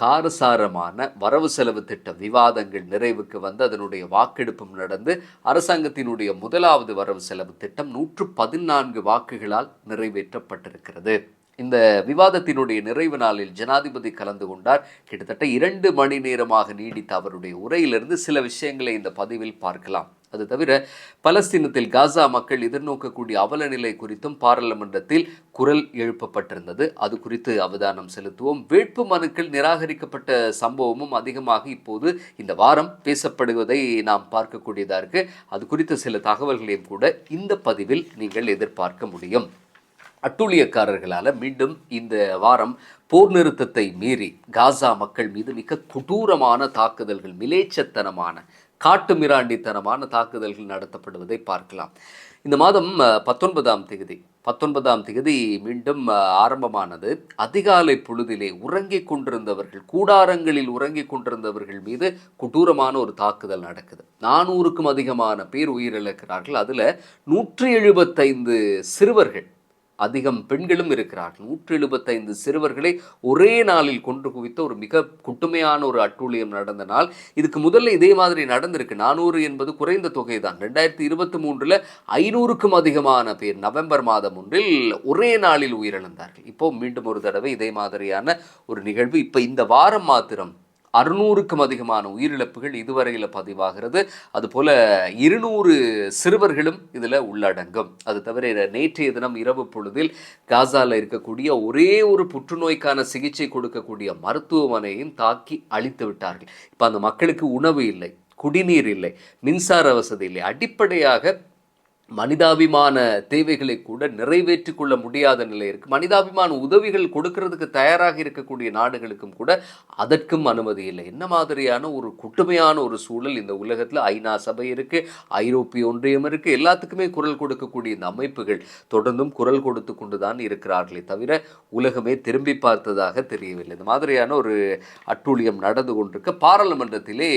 காரசாரமான வரவு செலவு திட்ட விவாதங்கள் நிறைவுக்கு வந்து அதனுடைய வாக்கெடுப்பும் நடந்து அரசாங்கத்தினுடைய முதலாவது வரவு செலவு திட்டம் நூற்று பதினான்கு வாக்குகளால் நிறைவேற்றப்பட்டிருக்கிறது. இந்த விவாதத்தினுடைய நிறைவு நாளில் ஜனாதிபதி கலந்து கொண்டார். கிட்டத்தட்ட இரண்டு மணி நேரமாக நீடித்த அவருடைய உரையிலிருந்து சில விஷயங்களை இந்த பதிவில் பார்க்கலாம். அது தவிர பலஸ்தீனத்தில் காசா மக்கள் எதிர்நோக்கக்கூடிய அவல நிலை குறித்தும் பாராளுமன்றத்தில் குரல் எழுப்பப்பட்டிருந்தது. அது குறித்து அவதானம் செலுத்துவோம். வேட்பு மனுக்கள் நிராகரிக்கப்பட்ட சம்பவமும் அதிகமாக இப்போது இந்த வாரம் பேசப்படுவதை நாம் பார்க்கக்கூடியதாக இருக்கு. அது குறித்த சில தகவல்களையும் கூட இந்த பதிவில் நீங்கள் எதிர்பார்க்க முடியும். அட்டூழியக்காரர்களால் மீண்டும் இந்த வாரம் போர் நிறுத்தத்தை மீறி காசா மக்கள் மீது மிக கொடூரமான தாக்குதல்கள் மிலேச்சத்தனமான காட்டு மிராண்டித்தனமான தாக்குதல்கள் நடத்தப்படுவதை பார்க்கலாம். இந்த மாதம் பத்தொன்பதாம் தேதி பத்தொன்பதாம் தேதி மீண்டும் ஆரம்பமானது. அதிகாலை பொழுதிலே உறங்கிக் கொண்டிருந்தவர்கள் கூடாரங்களில் உறங்கிக் கொண்டிருந்தவர்கள் மீது கொடூரமான ஒரு தாக்குதல் நடக்குது. நானூறுக்கும் அதிகமான பேர் உயிரிழக்கிறார்கள். அதில் நூற்றி எழுபத்தைந்து சிறுவர்கள் அதிகம் பெண்களும் இருக்கிறார்கள். நூற்றி எழுபத்தைந்து சிறுவர்களை ஒரே நாளில் கொன்று குவித்த ஒரு மிக குட்டுமையான ஒரு அட்டூழியம் நடந்த நாள். இதுக்கு முதல்ல இதே மாதிரி நடந்திருக்கு. நானூறு என்பது குறைந்த தொகை தான் ரெண்டாயிரத்தி இருபத்தி மூன்றில் ஐநூறுக்கும் அதிகமான பேர் நவம்பர் மாதம் ஒன்றில் ஒரே நாளில் உயிரிழந்தார்கள். இப்போ மீண்டும் ஒரு தடவை இதே மாதிரியான ஒரு நிகழ்வு. இப்போ இந்த வாரம் மாத்திரம் அறுநூறுக்கும் அதிகமான உயிரிழப்புகள் இதுவரையில் பதிவாகிறது. அதுபோல் இருநூறு சிறுவர்களும் இதில் உள்ளடங்கும். அது தவிர நேற்றைய தினம் இரவு பொழுதில் காசால இருக்கக்கூடிய ஒரே ஒரு புற்றுநோய்க்கான சிகிச்சை கொடுக்கக்கூடிய மருத்துவமனையும் தாக்கி அழித்து விட்டார்கள். இப்போ அந்த மக்களுக்கு உணவு இல்லை குடிநீர் இல்லை மின்சார வசதி இல்லை. அடிப்படையாக மனிதாபிமான தேவைகளை கூட நிறைவேற்றிக் கொள்ள முடியாத நிலை இருக்குது மனிதாபிமான உதவிகள் கொடுக்கறதுக்கு தயாராக இருக்கக்கூடிய நாடுகளுக்கும் கூட அதற்கும் அனுமதி இல்லை. என்ன மாதிரியான ஒரு குட்டுமையான ஒரு சூழல் இந்த உலகத்தில் ஐநா சபை இருக்குது ஐரோப்பிய ஒன்றியம் இருக்குது எல்லாத்துக்குமே குரல் கொடுக்கக்கூடிய இந்த அமைப்புகள் தொடர்ந்தும் குரல் கொடுத்து கொண்டு தான் இருக்கிறார்களே தவிர உலகமே திரும்பி பார்த்ததாக தெரியவில்லை. இந்த மாதிரியான ஒரு அட்டூழியம் நடந்து கொண்டிருக்க. பாராளுமன்றத்திலே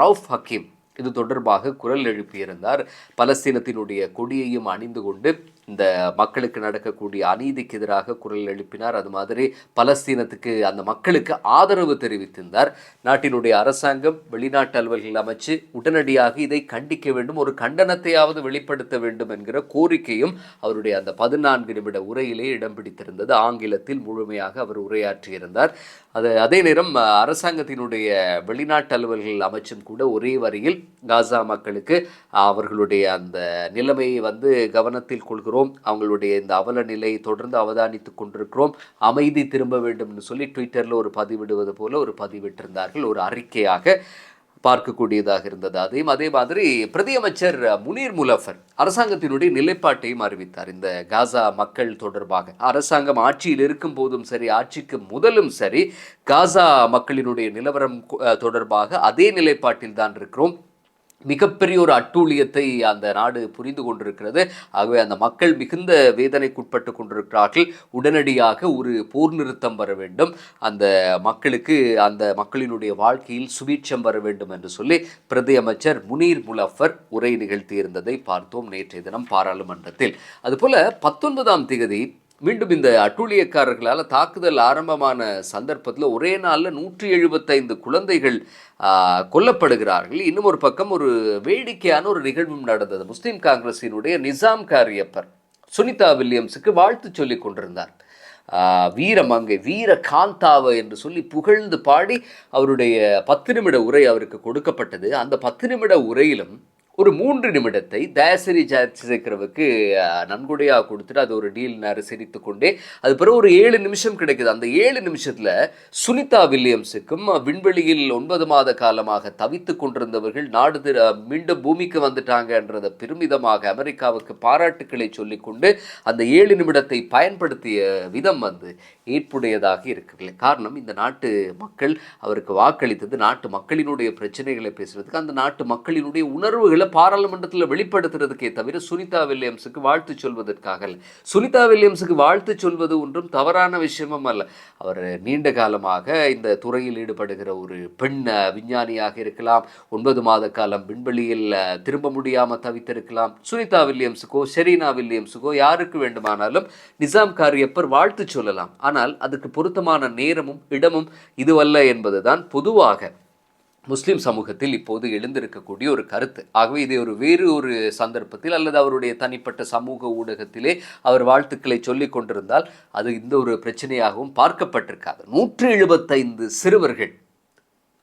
ரவுஃப் ஹக்கீம் இது தொடர்பாக குரல் எழுப்பியிருந்தார். பலஸ்தீனத்தினுடைய கொடியையும் அணிந்து கொண்டு இந்த மக்களுக்கு நடக்கக்கூடிய அநீதிக்கு எதிராக குரல் எழுப்பினார். அது மாதிரி பலஸ்தீனத்துக்கு அந்த மக்களுக்கு ஆதரவு தெரிவித்திருந்தார். நாட்டினுடைய அரசாங்கம் வெளிநாட்டு அலுவல்கள் அமைச்சு உடனடியாக இதை கண்டிக்க வேண்டும். ஒரு கண்டனத்தையாவது வெளிப்படுத்த வேண்டும் என்கிற கோரிக்கையும் அவருடைய அந்த பதினான்கு நிமிட உரையிலே இடம் பிடித்திருந்தது. ஆங்கிலத்தில் முழுமையாக அவர் உரையாற்றியிருந்தார். அது அதே நேரம் அரசாங்கத்தினுடைய வெளிநாட்டு அலுவல்கள் அமைச்சும் கூட ஒரே வரியில் காசா மக்களுக்கு அவர்களுடைய அந்த நிலைமையை வந்து கவனத்தில் கொள்கிறோம். அவங்களுடைய இந்த அவல நிலையை தொடர்ந்து அவதானித்து கொண்டிருக்கிறோம். அமைதி திரும்ப வேண்டும்னு சொல்லி ட்விட்டரில் ஒரு பதிவிடுவது போல ஒரு பதிவிட்டிருந்தார்கள். ஒரு அறிக்கையாக பார்க்கக்கூடியதாக இருந்தது. அதையும் அதே மாதிரி பிரதியமைச்சர் முனீர் முலஃபர் அரசாங்கத்தினுடைய நிலைப்பாட்டையும் அறிவித்தார். இந்த காசா மக்கள் தொடர்பாக அரசாங்கம் ஆட்சியில் இருக்கும் போதும் சரி ஆட்சிக்கு முதலும் சரி காசா மக்களினுடைய நிலவரம் தொடர்பாக அதே நிலைப்பாட்டில் தான் இருக்கிறோம். மிகப்பெரிய ஒரு அட்டூழியத்தை அந்த நாடு புரிந்து கொண்டிருக்கிறது. ஆகவே அந்த மக்கள் மிகுந்த வேதனைக்குட்பட்டு கொண்டிருக்கிறார்கள். உடனடியாக ஒரு போர் நிறுத்தம் வர வேண்டும். அந்த மக்களுக்கு அந்த மக்களினுடைய வாழ்க்கையில் சுபீட்சம் வர வேண்டும் என்று சொல்லி பிரதி அமைச்சர் முனீர் முலஃபர் உரை நிகழ்த்தியிருந்ததை பார்த்தோம் நேற்றைய தினம் பாராளுமன்றத்தில். அதுபோல பத்தொன்பதாம் தேதி மீண்டும் இந்த அட்டூழியக்காரர்களால் தாக்குதல் ஆரம்பமான சந்தர்ப்பத்தில் ஒரே நாளில் நூற்றி எழுபத்தைந்து குழந்தைகள் கொல்லப்படுகிறார்கள். இன்னும் ஒரு பக்கம் ஒரு வேடிக்கையான ஒரு நிகழ்வும் நடந்தது. முஸ்லீம் காங்கிரஸினுடைய நிசாம் காரியப்பர் சுனிதா வில்லியம்ஸுக்கு வாழ்த்து சொல்லிக் கொண்டிருந்தார். வீரம் வீரமங்கை வீர காந்தாவ என்று சொல்லி புகழ்ந்து பாடி அவருடைய பத்து நிமிட உரை அவருக்கு கொடுக்கப்பட்டது. அந்த பத்து நிமிட உரையிலும் ஒரு மூன்று நிமிடத்தை தயாசிரி ஜெயசேகரவுக்கு நன்கொடையாக கொடுத்துட்டு அது ஒரு டீல் நேரம் சிரித்து கொண்டே அது பிறகு ஒரு ஏழு நிமிஷம் கிடைக்குது. அந்த ஏழு நிமிஷத்தில் சுனிதா வில்லியம்ஸுக்கும் விண்வெளியில் ஒன்பது மாத காலமாக தவித்து கொண்டிருந்தவர்கள் நாடு திரு- மீண்டும் பூமிக்கு வந்துட்டாங்கன்றத பெருமிதமாக அமெரிக்காவுக்கு பாராட்டுக்களை சொல்லிக்கொண்டு அந்த ஏழு நிமிடத்தை பயன்படுத்திய விதம் வந்து ஏற்புடையதாக இருக்கவில்லை காரணம் இந்த நாட்டு மக்கள் அவருக்கு வாக்களித்தது நாட்டு மக்களினுடைய பிரச்சனைகளை பேசுறதுக்கு அந்த நாட்டு மக்களினுடைய உணர்வுகளை பாராளுமன்றத்தில் வெளிப்படுத்துறதுக்கே தவிர சுனிதா வில்லியம்ஸுக்கு வாழ்த்து சொல்வதற்காக அல்ல சுனிதா வில்லியம்ஸுக்கு வாழ்த்து சொல்வது ஒன்றும் தவறான விஷயமும் அல்ல. அவர் நீண்ட காலமாக இந்த துறையில் ஈடுபடுகிற ஒரு பெண் விஞ்ஞானியாக இருக்கலாம். ஒன்பது மாத காலம் விண்வெளியில் திரும்ப முடியாமல் தவித்திருக்கலாம். சுனிதா வில்லியம்ஸுக்கோ ஷெரீனா வில்லியம்ஸுக்கோ யாருக்கு வேண்டுமானாலும் நிசாம் காரியப்பர் வாழ்த்து சொல்லலாம். ஆனால் அதுக்கு பொருத்தமான நேரமும் இடமும் இதுவல்ல என்பதுதான் பொதுவாக முஸ்லீம் சமூகத்தில் இப்போது எழுந்திருக்கக்கூடிய ஒரு கருத்து. ஆகவே இதை ஒரு வேறு ஒரு சந்தர்ப்பத்தில் அல்லது அவருடைய தனிப்பட்ட சமூக ஊடகத்திலே அவர் வாழ்த்துக்களை சொல்லி கொண்டிருந்தால் அது இந்த ஒரு பிரச்சனையாகவும் பார்க்கப்பட்டிருக்காது. நூற்று எழுபத்தைந்து சிறுவர்கள்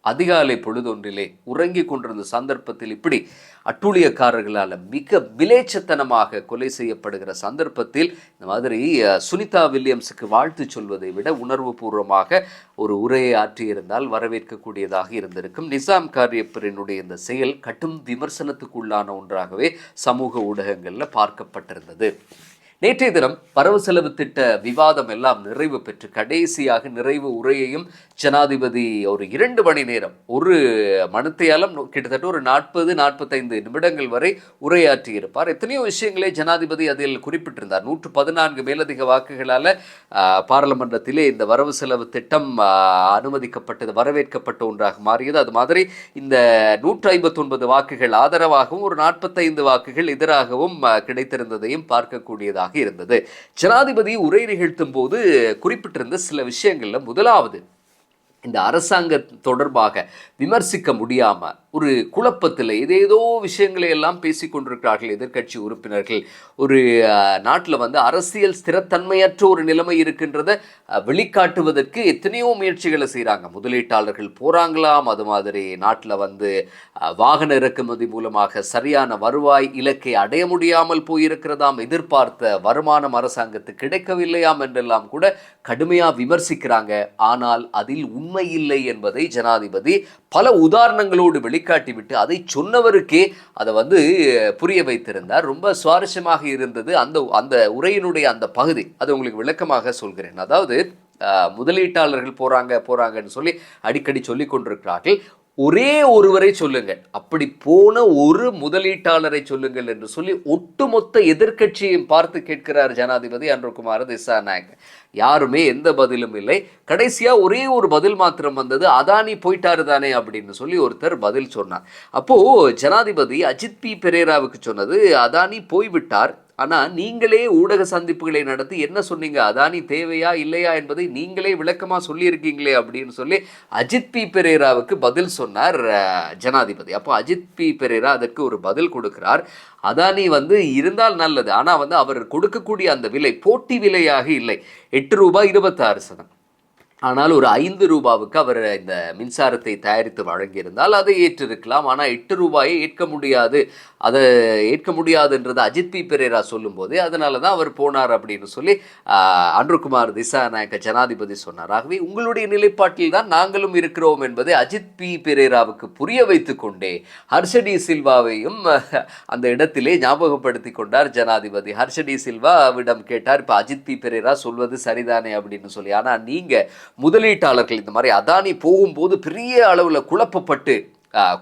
அதிகாலை பொழுதொன்றிலே உறங்கிக் கொண்டிருந்த சந்தர்ப்பத்தில் இப்படி அட்டூழியக்காரர்களால் மிக விலேச்சத்தனமாக கொலை செய்யப்படுகிற சந்தர்ப்பத்தில் இந்த மாதிரி சுனிதா வில்லியம்ஸுக்கு வாழ்த்து சொல்வதை விட உணர்வுபூர்வமாக ஒரு உரையை ஆற்றியிருந்தால் வரவேற்கக்கூடியதாக இருந்திருக்கும். நிசாம் காரியப்பரினுடைய இந்த செயல் கடும் விமர்சனத்துக்குள்ளான ஒன்றாகவே சமூக ஊடகங்களில் பார்க்கப்பட்டிருந்தது. நேற்றைய தினம் வரவு செலவு திட்ட விவாதம் எல்லாம் நிறைவு பெற்று கடைசியாக நிறைவு உரையையும் ஜனாதிபதி ஒரு இரண்டு மணி நேரம் ஒரு மனத்தையாலும் கிட்டத்தட்ட ஒரு நாற்பது நாற்பத்தைந்து நிமிடங்கள் வரை உரையாற்றியிருப்பார் எத்தனையோ விஷயங்களை ஜனாதிபதி அதில் குறிப்பிட்டிருந்தார். நூற்று பதினான்கு மேலதிக வாக்குகளால் பாராளுமன்றத்திலே இந்த வரவு செலவு திட்டம் அனுமதிக்கப்பட்டது வரவேற்கப்பட்ட ஒன்றாக மாறியது. அது மாதிரி இந்த நூற்று ஐம்பத்தொன்பது வாக்குகள் ஆதரவாகவும் ஒரு நாற்பத்தைந்து வாக்குகள் எதிராகவும் கிடைத்திருந்ததையும் பார்க்கக்கூடியதாக இருந்தது. ஜனாதிபதி உரை நிகழ்த்தும் போது குறிப்பிட்டிருந்த சில விஷயங்கள்ல முதலாவது இந்த அரசாங்க தொடர்பாக விமர்சிக்க முடியாமல் ஒரு குழப்பத்தில் ஏதேதோ விஷயங்களை எல்லாம் பேசி கொண்டிருக்கிறார்கள் எதிர்க்கட்சி உறுப்பினர்கள். ஒரு நாட்டில் வந்து அரசியல் ஸ்திரத்தன்மையற்ற ஒரு நிலைமை இருக்கின்றத வெளிக்காட்டுவதற்கு எத்தனையோ முயற்சிகளை செய்கிறாங்க முதலீட்டாளர்கள் போகிறாங்களாம் அது மாதிரி நாட்டில் வந்து வாகன இறக்குமதி மூலமாக சரியான வருவாய் இலக்கை அடைய முடியாமல் போயிருக்கிறதாம் எதிர்பார்த்த வருமானம் அரசாங்கத்துக்கு கிடைக்கவில்லையாம் என்றெல்லாம் கூட கடுமையாக விமர்சிக்கிறாங்க. ஆனால் அதில் உண்மை இல்லை என்பதை ஜனாதிபதி பல உதாரணங்களோடு வெளி வெளிக்காட்டிவிட்டு அதை சொன்னவருக்கே அதை வந்து புரிய வைத்திருந்தார். ரொம்ப சுவாரஸ்யமாக இருந்தது அந்த அந்த உரையினுடைய அந்த பகுதி. அது உங்களுக்கு விளக்கமாக சொல்கிறேன். அதாவது முதலீட்டாளர்கள் போறாங்க போறாங்கன்னு சொல்லி அடிக்கடி சொல்லி கொண்டிருக்கிறார்கள். ஒரே ஒருவரை சொல்லுங்கள். அப்படி போன ஒரு முதலீட்டாளரை சொல்லுங்கள் என்று சொல்லி ஒட்டுமொத்த எதிர்க்கட்சியையும் பார்த்து கேட்கிறார் ஜனாதிபதி அன்ருகுமார் திசாநாயக். யாருமே எந்த பதிலும் இல்லை. கடைசியாக ஒரே ஒரு பதில் மாத்திரம் வந்தது. அதானி போயிட்டாரு தானே அப்படின்னு சொல்லி ஒருத்தர் பதில் சொன்னார். அப்போது ஜனாதிபதி அஜித் பி. பெரேராவுக்கு சொன்னது அதானி போய்விட்டார். ஆனால் நீங்களே ஊடக சந்திப்புகளை நடத்தி என்ன சொன்னீங்க? அதானி தேவையா இல்லையா என்பதை நீங்களே விளக்கமாக சொல்லியிருக்கீங்களே அப்படின்னு சொல்லி அஜித் பி பெரேராவுக்கு பதில் சொன்னார் ஜனாதிபதி. அப்போ அஜித் பி பெரேரா அதற்கு ஒரு பதில் கொடுக்கிறார். அதானி வந்து இருந்தால் நல்லது. ஆனால் வந்து அவர் கொடுக்கக்கூடிய அந்த விலை போட்டி விலையாக இல்லை. எட்டு ரூபாய் இருபத்தாறு சதம். ஆனால் ஒரு ஐந்து ரூபாவுக்கு அவர் இந்த மின்சாரத்தை தயாரித்து வழங்கியிருந்தால் அதை ஏற்றிருக்கலாம். ஆனால் எட்டு ரூபாயை ஏற்க முடியாது. அதை ஏற்க முடியாதுன்றது அஜித் பி. பெரேரா சொல்லும்போது அதனால தான் அவர் போனார் அப்படின்னு சொல்லி அன்றுகுமார் திசாநாயக்க ஜனாதிபதி சொன்னார். ஆகவே உங்களுடைய நிலைப்பாட்டில் தான் நாங்களும் இருக்கிறோம் என்பதை அஜித் பி. பெரேராவுக்கு புரிய வைத்து கொண்டே ஹர்ஷடி சில்வாவையும் அந்த இடத்திலே ஞாபகப்படுத்தி கொண்டார் ஜனாதிபதி. ஹர்ஷடி சில்வாவிடம் கேட்டார் இப்போ அஜித் பி. பெரேரா சொல்வது சரிதானே? அப்படின்னு சொல்லி. ஆனால் நீங்கள் முதலீட்டாளர்கள் இந்த மாதிரி அதானி போகும்போது பெரிய அளவில் குழப்பப்பட்டு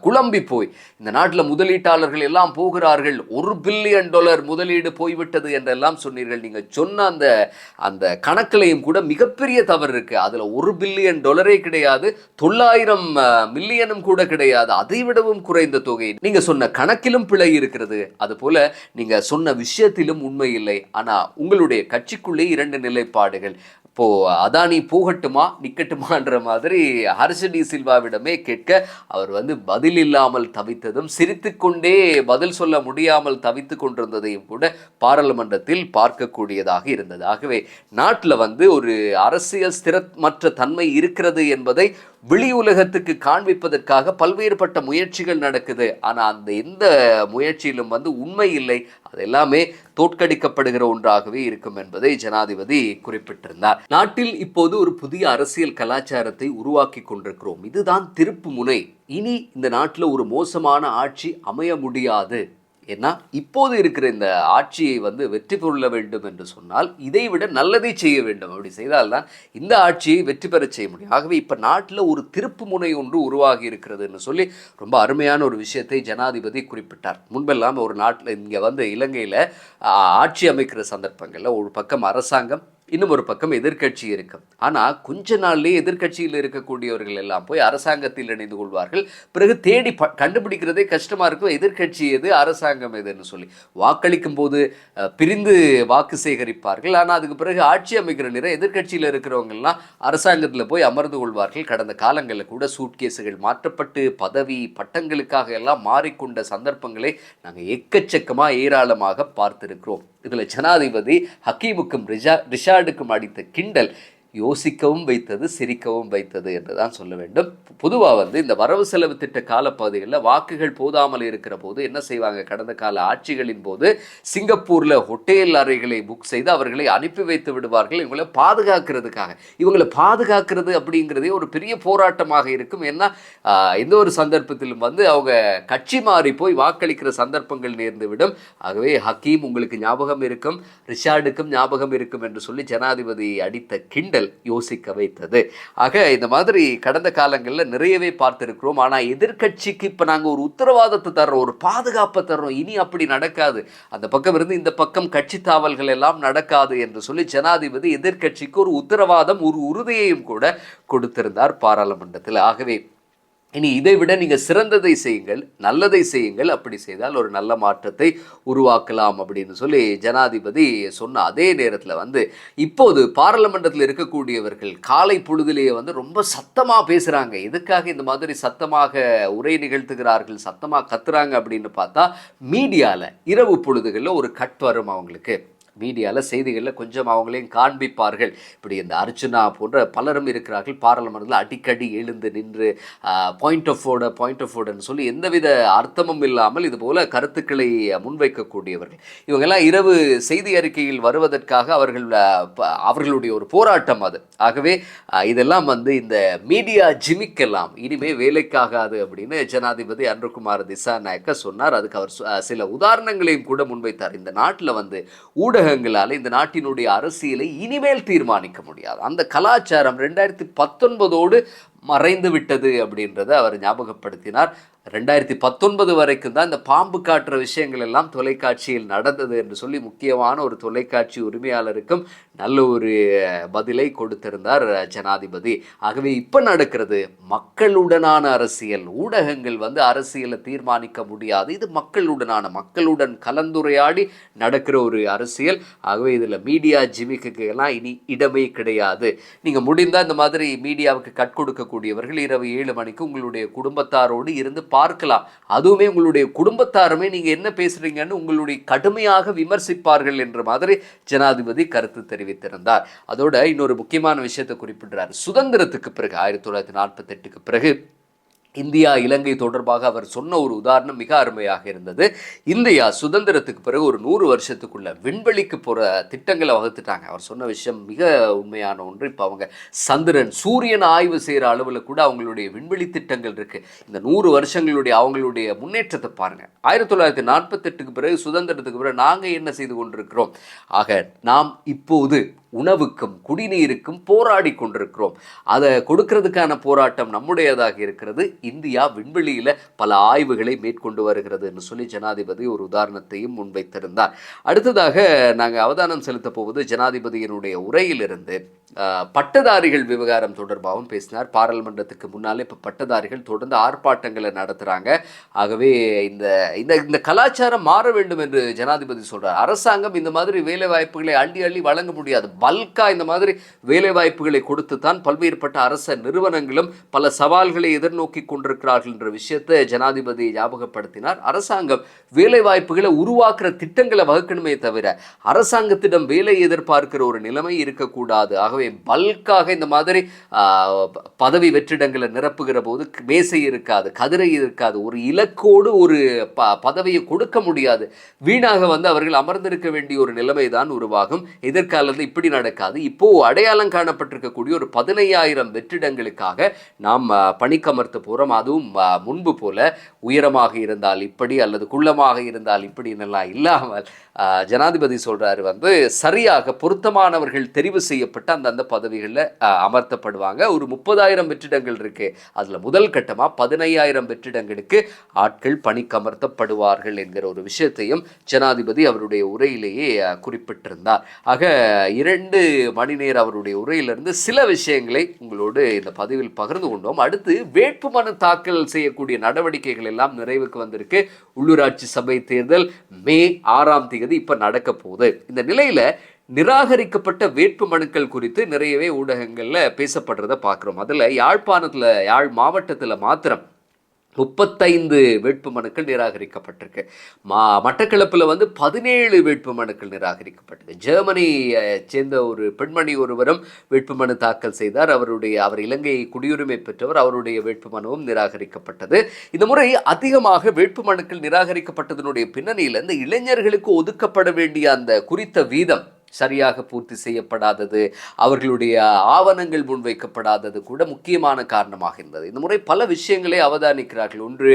குழம்பி போய் இந்த நாட்டில் முதலீட்டாளர்கள் எல்லாம் போகிறார்கள் ஒரு பில்லியன் டாலர் முதலீடு போய்விட்டது என்றெல்லாம் சொன்னீர்கள். நீங்கள் சொன்ன அந்த அந்த கணக்கிலையும் கூட மிகப்பெரிய தவறு இருக்குது அதில் ஒரு பில்லியன் டாலரே கிடையாது தொள்ளாயிரம் மில்லியனும் கூட கிடையாது. அதை விடவும் குறைந்த தொகை. நீங்கள் சொன்ன கணக்கிலும் பிழை இருக்கிறது. அதுபோல் நீங்கள் சொன்ன விஷயத்திலும் உண்மை இல்லை. ஆனால் உங்களுடைய கட்சிக்குள்ளே இரண்டு நிலைப்பாடுகள். இப்போது அதானி போகட்டுமா நிக்கட்டுமான்ற மாதிரி ஹர்ஷடி சில்வாவிடமே கேட்க அவர் வந்து பதில் இல்லாமல் தவித்ததும் சிரித்துக்கொண்டே பதில் சொல்ல முடியாமல் தவித்து கொண்டிருந்ததையும் கூட பாராளுமன்றத்தில் பார்க்கக்கூடியதாக இருந்தது. ஆகவே நாட்டில் வந்து ஒரு அரசியல் ஸ்திரமற்ற தன்மை இருக்கிறது என்பதை வெளி உலகத்துக்கு காண்பிப்பதற்காக பல்வேறுபட்ட முயற்சிகள் நடக்குது. ஆனால் அந்த எந்த முயற்சியிலும் வந்து உண்மை இல்லை. அது எல்லாமே தோற்கடிக்கப்படுகிற ஒன்றாகவே இருக்கும் என்பதை ஜனாதிபதி குறிப்பிட்டிருந்தார். நாட்டில் இப்போது ஒரு புதிய அரசியல் கலாச்சாரத்தை உருவாக்கி கொண்டிருக்கிறோம். இதுதான் திருப்பு முனை. இனி இந்த நாட்டில் ஒரு மோசமான ஆட்சி அமைய முடியாது. ஏன்னா இப்போது இருக்கிற இந்த ஆட்சியை வந்து வெற்றி கொள்ள வேண்டும் என்று சொன்னால் இதை விட நல்லதை செய்ய வேண்டும். அப்படி செய்தால்தான் இந்த ஆட்சியை வெற்றி பெற செய்ய முடியும். ஆகவே இப்போ நாட்டில் ஒரு திருப்பு முனை ஒன்று உருவாகி இருக்கிறதுன்னு சொல்லி ரொம்ப அருமையான ஒரு விஷயத்தை ஜனாதிபதி குறிப்பிட்டார். முன்பெல்லாம் ஒரு நாட்டில் இங்கே வந்து இலங்கையில் ஆட்சி அமைக்கிற சந்தர்ப்பங்களில் ஒரு பக்கம் அரசாங்கம் இன்னும் ஒரு பக்கம் எதிர்க்கட்சி இருக்கும். ஆனால் கொஞ்ச நாள்லேயே எதிர்க்கட்சியில் இருக்கக்கூடியவர்கள் எல்லாம் போய் அரசாங்கத்தில் இணைந்து கொள்வார்கள். பிறகு தேடி ப கண்டுபிடிக்கிறதே கஷ்டமாக இருக்கும். எதிர்க்கட்சி எது அரசாங்கம் எதுன்னு சொல்லி. வாக்களிக்கும் போது பிரிந்து வாக்கு சேகரிப்பார்கள். ஆனால் அதுக்கு பிறகு ஆட்சி அமைக்கிற நேரம் எதிர்க்கட்சியில் இருக்கிறவங்கெல்லாம் அரசாங்கத்தில் போய் அமர்ந்து கொள்வார்கள். கடந்த காலங்களில் கூட சூட்கேஸுகள் மாற்றப்பட்டு பதவி பட்டங்களுக்காக எல்லாம் மாறிக்கொண்ட சந்தர்ப்பங்களை நாங்கள் எக்கச்சக்கமாக ஏராளமாக பார்த்திருக்கிறோம். இதில் ஜனாதிபதி ஹக்கீமுக்கும் ரிஷா ரிஷார்டுக்கும் அடித்த கிண்டல் யோசிக்கவும் வைத்தது சிரிக்கவும் வைத்தது என்று தான் சொல்ல வேண்டும். பொதுவாக வந்து இந்த வரவு செலவு திட்ட காலப்பகுதிகளில் வாக்குகள் போதாமல் இருக்கிற போது என்ன செய்வாங்க? கடந்த கால ஆட்சிகளின் போது சிங்கப்பூரில் ஹோட்டேல் அறைகளை புக் செய்து அவர்களை அனுப்பி வைத்து விடுவார்கள். இவங்களை பாதுகாக்கிறதுக்காக. இவங்களை பாதுகாக்கிறது அப்படிங்கிறதே ஒரு பெரிய போராட்டமாக இருக்கும். ஏன்னா எந்த ஒரு சந்தர்ப்பத்திலும் வந்து அவங்க கட்சி மாறி போய் வாக்களிக்கிற சந்தர்ப்பங்கள் நேர்ந்து விடும் ஆகவே ஹக்கீம் உங்களுக்கு ஞாபகம் இருக்கும் ரிஷாடுக்கும் ஞாபகம் இருக்கும் என்று சொல்லி ஜனாதிபதி அடித்த கிண்டல் யோசிக்க வைத்தது. ஆக இந்த மாதிரி கடந்த காலங்களில் நிறையவே பார்த்திருக்கிறோம். ஆனால் எதிர்கட்சிக்கு இப்போ நாங்கள் ஒரு உத்தரவாதத்தை தர்றோம் ஒரு பாதுகாப்பை தர்றோம். இனி அப்படி நடக்காது. அந்த பக்கம் இருந்து இந்த பக்கம் கட்சி தாவல்கள் எல்லாம் நடக்காது என்று சொல்லி ஜனாதிபதி எதிர்கட்சிக்கு ஒரு உத்தரவாதம் ஒரு உறுதியையும் கூட கொடுத்திருந்தார் பாராளுமன்றத்தில். ஆகவே இனி இதை விட நீங்கள் சிறந்ததை செய்யுங்கள் நல்லதை செய்யுங்கள். அப்படி செய்தால் ஒரு நல்ல மாற்றத்தை உருவாக்கலாம் அப்படின்னு சொல்லி ஜனாதிபதி சொன்ன அதே நேரத்தில் வந்து இப்போது பாராளுமன்றத்தில் இருக்கக்கூடியவர்கள் காலை பொழுதிலேயே வந்து ரொம்ப சத்தமாக பேசுகிறாங்க எதுக்காக இந்த மாதிரி சத்தமாக உரை நிகழ்த்துகிறார்கள் சத்தமாக கத்துறாங்க அப்படின்னு பார்த்தா மீடியாவில் இரவு பொழுதுகளில் ஒரு கட் வரும் அவங்களுக்கு மீடியாவில் செய்திகளில் கொஞ்சம் அவங்களையும் காண்பிப்பார்கள். இப்படி இந்த அர்ச்சுனா போன்ற பலரும் இருக்கிறார்கள். பாராளுமன்றத்தில் அடிக்கடி எழுந்து நின்று பாயிண்ட் ஆஃப் ஓட பாயிண்ட் ஆஃப் ஓடன்னு சொல்லி எந்தவித அர்த்தமும் இல்லாமல் இதுபோல் கருத்துக்களை முன்வைக்கக்கூடியவர்கள். இவங்கெல்லாம் இரவு செய்தி அறிக்கையில் வருவதற்காக அவர்கள் அவர்களுடைய ஒரு போராட்டம் அது. ஆகவே இதெல்லாம் வந்து இந்த மீடியா ஜிமிக்கெல்லாம் இனிமே வேலைக்காகாது அப்படின்னு ஜனாதிபதி அன்ருகுமார் திசாநாயக்க சொன்னார். அதுக்கு அவர் சில உதாரணங்களையும் கூட முன்வைத்தார். இந்த நாட்டில் வந்து ஊடக ஊடகங்களால் இந்த நாட்டினுடைய அரசியலை இனிமேல் தீர்மானிக்க முடியாது. அந்த கலாச்சாரம் ரெண்டாயிரத்தி பத்தொன்பதோடு மறைந்து விட்டது அப்படின்றத அவர் ஞாபகப்படுத்தினார். ரெண்டாயிரத்தி பத்தொன்பது வரைக்கும் தான் இந்த பாம்பு காட்டுற விஷயங்கள் எல்லாம் தொலைக்காட்சியில் நடந்தது என்று சொல்லி முக்கியமான ஒரு தொலைக்காட்சி உரிமையாளருக்கும் நல்ல ஒரு பதிலை கொடுத்திருந்தார் ஜனாதிபதி. ஆகவே இப்போ நடக்கிறது மக்களுடனான அரசியல். ஊடகங்கள் வந்து அரசியலை தீர்மானிக்க முடியாது. இது மக்களுடனான மக்களுடன் கலந்துரையாடி நடக்கிற ஒரு அரசியல். ஆகவே இதில் மீடியா ஜிமிக்கு எல்லாம் இனி இடமே கிடையாது. நீங்கள் முடிந்தால் இந்த மாதிரி மீடியாவுக்கு கட் இருக்கக்கூடியவர்கள் இரவு ஏழு மணிக்கு உங்களுடைய குடும்பத்தாரோடு இருந்து பார்க்கலாம். அதுவுமே உங்களுடைய குடும்பத்தாருமே நீங்கள் என்ன பேசுறீங்கன்னு உங்களுடைய கடுமையாக விமர்சிப்பார்கள் என்ற மாதிரி ஜனாதிபதி கருத்து தெரிவித்திருந்தார். அதோட இன்னொரு முக்கியமான விஷயத்தை குறிப்பிடுறார். சுதந்திரத்துக்கு பிறகு ஆயிரத்தி தொள்ளாயிரத்தி நாற்பத்தெட்டுக்கு பிறகு இந்தியா இலங்கை தொடர்பாக அவர் சொன்ன ஒரு உதாரணம் மிக அருமையாக இருந்தது. இந்தியா சுதந்திரத்துக்கு பிறகு ஒரு நூறு வருஷத்துக்குள்ள விண்வெளிக்கு போகிற திட்டங்களை வகுத்துட்டாங்க. அவர் சொன்ன விஷயம் மிக உண்மையான ஒன்று. இப்போ அவங்க சந்திரன் சூரியன் ஆய்வு செய்கிற அளவில் கூட அவங்களுடைய விண்வெளி திட்டங்கள் இருக்குது இந்த நூறு வருஷங்களுடைய அவங்களுடைய முன்னேற்றத்தை பாருங்கள் ஆயிரத்தி தொள்ளாயிரத்தி நாற்பத்தெட்டுக்கு பிறகு சுதந்திரத்துக்கு பிறகு நாங்கள் என்ன செய்து கொண்டிருக்கிறோம்? ஆக நாம் இப்போது உணவுக்கும் குடிநீருக்கும் போராடி கொண்டிருக்கிறோம். அதை கொடுக்கறதுக்கான போராட்டம் நம்முடையதாக இருக்கிறது. இந்தியா விண்வெளியில் பல ஆய்வுகளை மேற்கொண்டு வருகிறதுன்னு சொல்லி ஜனாதிபதி ஒரு உதாரணத்தையும் முன்வைத்திருந்தார். அடுத்ததாக நாங்கள் அவதானம் செலுத்த போவது ஜனாதிபதியினுடைய உரையிலிருந்து பட்டதாரிகள் விவகாரம் தொடர்பாகவும் பேசினார். பாராளுமன்றத்துக்கு முன்னாலே இப்போ பட்டதாரிகள் தொடர்ந்து ஆர்ப்பாட்டங்களை நடத்துகிறாங்க ஆகவே இந்த இந்த இந்த கலாச்சாரம் மாற வேண்டும் என்று ஜனாதிபதி சொல்கிறார் அரசாங்கம் இந்த மாதிரி வேலை வாய்ப்புகளை அள்ளி அள்ளி வழங்க முடியாது. பல்கா இந்த மாதிரி வேலை வாய்ப்புகளை கொடுத்து தான் பல்வேறுபட்ட அரச நிறுவனங்களும் பல சவால்களை எதிர்நோக்கி கொண்டிருக்கிறார்கள் என்ற விஷயத்தை ஜனாதிபதி ஞாபகப்படுத்தினார். அரசாங்கம் வேலை வாய்ப்புகளை உருவாக்குற திட்டங்களை வகுக்கணுமே தவிர அரசாங்கத்திடம் வேலை எதிர்பார்க்கிற ஒரு நிலைமை இருக்கக்கூடாது. ஆகவே பல்காக இந்த மாதிரி பதவி வெற்றிடங்களை நிரப்புகிற போது மேசை இருக்காது கதிரை இருக்காது. ஒரு இலக்கோடு ஒரு ப பதவியை கொடுக்க முடியாது. வீணாக வந்து அவர்கள் அமர்ந்திருக்க வேண்டிய ஒரு நிலைமை தான் உருவாகும். எதிர்காலத்தில் இப்படி நடக்காது. இப்போ அடையாளம் காணப்பட்டிருக்கக்கூடிய ஒரு பதினையாயிரம் வெற்றிடங்களுக்காக நாம் பணிக்கமர்த்த போகிறோம் போகிறோம் அதுவும் முன்பு போல உயரமாக இருந்தால் இப்படி அல்லது குள்ளமாக இருந்தால் இப்படின்னெல்லாம் இல்லாமல் ஜனாதிபதி சொல்கிறாரு வந்து சரியாக பொருத்தமானவர்கள் தெரிவு செய்யப்பட்ட அந்தந்த பதவிகளில் அமர்த்தப்படுவாங்க. ஒரு முப்பதாயிரம் வெற்றிடங்கள் இருக்கு. அதில் முதல் கட்டமாக பதினையாயிரம் வெற்றிடங்களுக்கு ஆட்கள் பணிக்கமர்த்தப்படுவார்கள் என்கிற ஒரு விஷயத்தையும் ஜனாதிபதி அவருடைய உரையிலேயே குறிப்பிட்டிருந்தார். ஆக இரண்டு மணி நேரம் அவருடைய உரையிலிருந்து சில விஷயங்களை உங்களோடு இந்த பதிவில் பகிர்ந்து கொண்டோம். அடுத்து வேட்புமனு தாக்கல் செய்யக்கூடிய நடவடிக்கைகள் எல்லாம் நிறைவுக்கு வந்திருக்கு. உள்ளூராட்சி சபை தேர்தல் மே ஆறாம் தேதி இப்ப நடக்க போகுது. இந்த நிலையில நிராகரிக்கப்பட்ட வேட்பு மனுக்கள் குறித்து நிறையவே ஊடகங்கள்ல பேசப்படுறத பார்க்குறோம் அதில் யாழ்ப்பாணத்துல யாழ் மாவட்டத்தில் மாத்திரம் முப்பத்தைந்து வேட்பு மனுக்கள் நிராகரிக்கப்பட்டிருக்கு. மா மட்டக்களப்பில் வந்து பதினேழு வேட்பு மனுக்கள் ஜெர்மனியை சேர்ந்த ஒரு பெண்மணி ஒருவரும் வேட்புமனு தாக்கல் செய்தார். அவருடைய அவர் இலங்கை குடியுரிமை பெற்றவர் அவருடைய வேட்புமனுவும் நிராகரிக்கப்பட்டது. இந்த முறை அதிகமாக வேட்புமனுக்கள் நிராகரிக்கப்பட்டதனுடைய பின்னணியில் இந்த இளைஞர்களுக்கு ஒதுக்கப்பட வேண்டிய அந்த குறித்த வீதம் சரியாக பூர்த்தி செய்யப்படாதது அவர்களுடைய ஆவணங்கள் முன்வைக்கப்படாதது கூட முக்கியமான காரணமாக இருந்தது. இந்த முறை பல விஷயங்களை அவதானிக்கிறார்கள். ஒன்று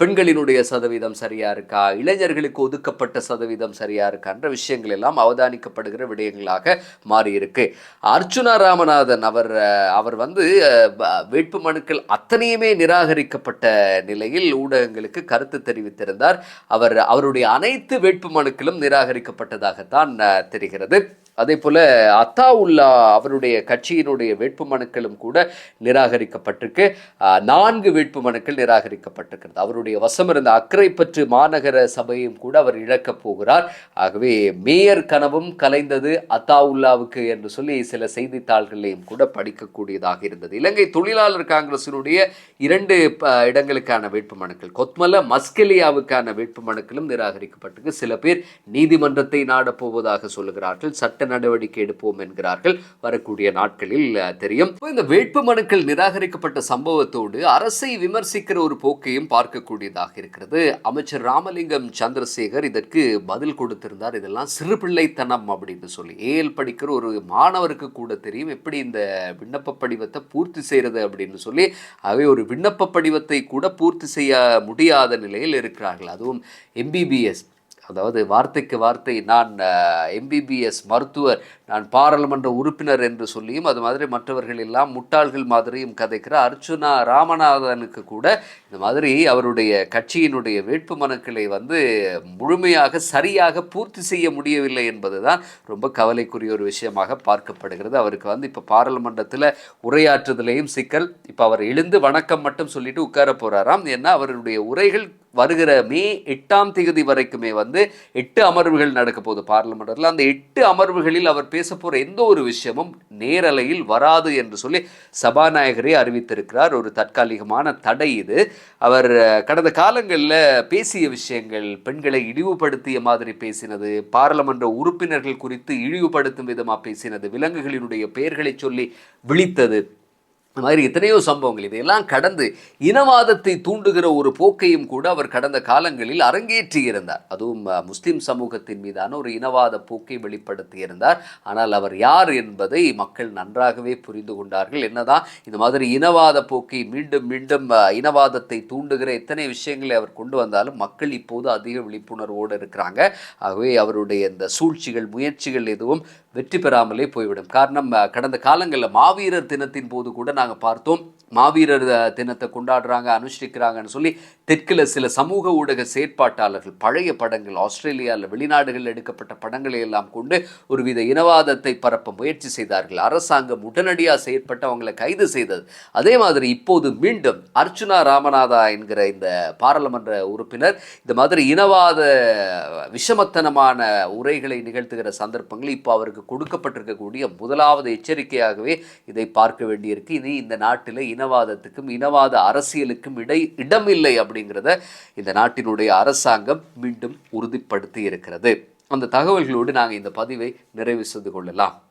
பெண்களினுடைய சதவீதம் சரியா இருக்கா? இளைஞர்களுக்கு ஒதுக்கப்பட்ட சதவீதம் சரியா இருக்கான்ற விஷயங்கள் எல்லாம் அவதானிக்கப்படுகிற விடயங்களாக மாறியிருக்கு. அர்ச்சுனா ராமநாதன் அவர் அவர் வந்து வேட்பு மனுக்கள் அத்தனையுமே நிராகரிக்கப்பட்ட நிலையில் ஊடகங்களுக்கு கருத்து தெரிவித்திருந்தார். அவர் அவருடைய அனைத்து வேட்பு மனுக்களும் நிராகரிக்கப்பட்டதாகத்தான் தெரிகிறது. தெரிகிறது அதே போல அத்தாவுல்லா அவருடைய கட்சியினுடைய வேட்பு மனுக்களும் கூட நிராகரிக்கப்பட்டிருக்கு. நான்கு வேட்பு மனுக்கள் நிராகரிக்கப்பட்டிருக்கிறது. அவருடைய வசம் இருந்த அக்கரைப்பற்று மாநகர சபையும் கூட அவர் இழக்கப் போகிறார். ஆகவே மேயர் கனவும் கலைந்தது அத்தாவுல்லாவுக்கு என்று சொல்லி சில செய்தித்தாள்களையும் கூட படிக்கக்கூடியதாக இருந்தது. இலங்கை தொழிலாளர் காங்கிரசினுடைய இரண்டு ப- இடங்களுக்கான வேட்பு மனுக்கள் கொத்மல மஸ்கெலியாவுக்கான வேட்பு மனுக்களும் நிராகரிக்கப்பட்டிருக்கு. சில பேர் நீதிமன்றத்தை நாடப் போவதாக சொல்லுகிறார்கள். சட்ட நடவடிக்கை எடுப்போம் என்கிறார்கள். வரக்கூடிய நாட்களில் தெரியும். இந்த வேட்பு மனுக்கள் நிராகரிக்கப்பட்ட சம்பவத்தோடு அரசை விமர்சிக்கிற ஒரு போக்கையும் பார்க்கக்கூடியதாக இருக்கிறது. அமைச்சர் ராமலிங்கம் சந்திரசேகர் இதற்கு பதில் கொடுத்திருந்தார். இதெல்லாம் சிறு பிள்ளைத்தனம் அப்படின்னு சொல்லி. ஏஎல் படிக்கிற ஒரு மாணவருக்கு கூட தெரியும். எப்படி இந்த விண்ணப்ப படிவத்தை பூர்த்தி செய்யறது அப்படின்னு சொல்லி. அவை ஒரு விண்ணப்ப படிவத்தை கூட பூர்த்தி செய்ய முடியாத நிலையில் இருக்கிறார்கள். அதுவும் எம்பிபிஎஸ் அதாவது வார்த்தைக்கு வார்த்தை நான் எம்பிபிஎஸ் மருத்துவர் நான் பாராளுமன்ற உறுப்பினர் என்று சொல்லியும் அது மாதிரி மற்றவர்கள் எல்லாம் முட்டாள்கள் மாதிரியும் கதைக்கிற அர்ச்சுனா ராமநாதனுக்கு கூட இந்த மாதிரி அவருடைய கட்சியினுடைய வேட்பு மனுக்களை வந்து முழுமையாக சரியாக பூர்த்தி செய்ய முடியவில்லை என்பது தான் ரொம்ப கவலைக்குரிய ஒரு விஷயமாக பார்க்கப்படுகிறது. அவருக்கு வந்து இப்போ பாராளுமன்றத்தில் உரையாற்றுதலையும் சிக்கல். இப்போ அவர் எழுந்து வணக்கம் மட்டும் சொல்லிட்டு உட்கார போகிறாராம் ஏன்னா அவருடைய உரைகள் வருகிற மே எட்டாம் தேதி வரைக்குமே வந்து எட்டு அமர்வுகள் நடக்க போகுது பார்லிமெண்ட்டில் அந்த எட்டு அமர்வுகளில் அவர் பேச போகிற எந்த ஒரு விஷயமும் நேரலையில் வராது என்று சொல்லி சபாநாயகரே அறிவித்திருக்கிறார். ஒரு தற்காலிகமான தடை இது. அவர் கடந்த காலங்களில் பேசிய விஷயங்கள் பெண்களை இழிவுபடுத்திய மாதிரி பேசினது பாராளுமன்ற உறுப்பினர்கள் குறித்து இழிவுபடுத்தும் விதமாக பேசினது விலங்குகளினுடைய பெயர்களை சொல்லி விழித்தது இந்த மாதிரி எத்தனையோ சம்பவங்கள். இதையெல்லாம் கடந்து இனவாதத்தை தூண்டுகிற ஒரு போக்கையும் கூட அவர் கடந்த காலங்களில் அரங்கேற்றியிருந்தார் அதுவும் முஸ்லீம் சமூகத்தின் மீதான ஒரு இனவாத போக்கை வெளிப்படுத்தியிருந்தார் ஆனால் அவர் யார் என்பதை மக்கள் நன்றாகவே புரிந்து கொண்டார்கள். என்னதான் இந்த மாதிரி இனவாத போக்கை மீண்டும் மீண்டும் இனவாதத்தை தூண்டுகிற எத்தனை விஷயங்களை அவர் கொண்டு வந்தாலும் மக்கள் இப்போது அதிக விழிப்புணர்வோடு இருக்கிறாங்க. ஆகவே அவருடைய இந்த சூழ்ச்சிகள் முயற்சிகள் எதுவும் வெற்றி பெறாமலே போய்விடும். காரணம் கடந்த காலங்களில் மாவீரர் தினத்தின் போது கூட நாங்கள் பார்த்தோம். மாவீரர் தினத்தை கொண்டாடுறாங்க அனுஷ்டிக்கிறாங்கன்னு சொல்லி தெற்கில் சில சமூக ஊடக செயற்பாட்டாளர்கள் பழைய படங்கள் ஆஸ்திரேலியாவில் வெளிநாடுகளில் எடுக்கப்பட்ட படங்களை எல்லாம் கொண்டு ஒருவித இனவாதத்தை பரப்ப முயற்சி செய்தார்கள். அரசாங்கம் உடனடியாக செயற்பட்டு அவங்களை கைது செய்தது. அதே மாதிரி இப்போது மீண்டும் அர்ச்சுனா ராமநாதா என்கிற இந்த பாராளுமன்ற உறுப்பினர் இந்த மாதிரி இனவாத விஷமத்தனமான உரைகளை நிகழ்த்துகிற சந்தர்ப்பங்கள் இப்போ அவருக்கு கொடுக்கப்பட்டிருக்கக்கூடிய முதலாவது எச்சரிக்கையாகவே இதை பார்க்க வேண்டியிருக்கு. இனி இந்த நாட்டில் இனவாதத்துக்கும் இனவாத அரசியலுக்கும் இடை இடமில்லை அப்படிங்கிறத இந்த நாட்டினுடைய அரசாங்கம் மீண்டும் உறுதிப்படுத்தி இருக்கிறது. அந்த தகவல்களோடு நாங்கள் இந்த பதிவை நிறைவு செய்து கொள்ளலாம்.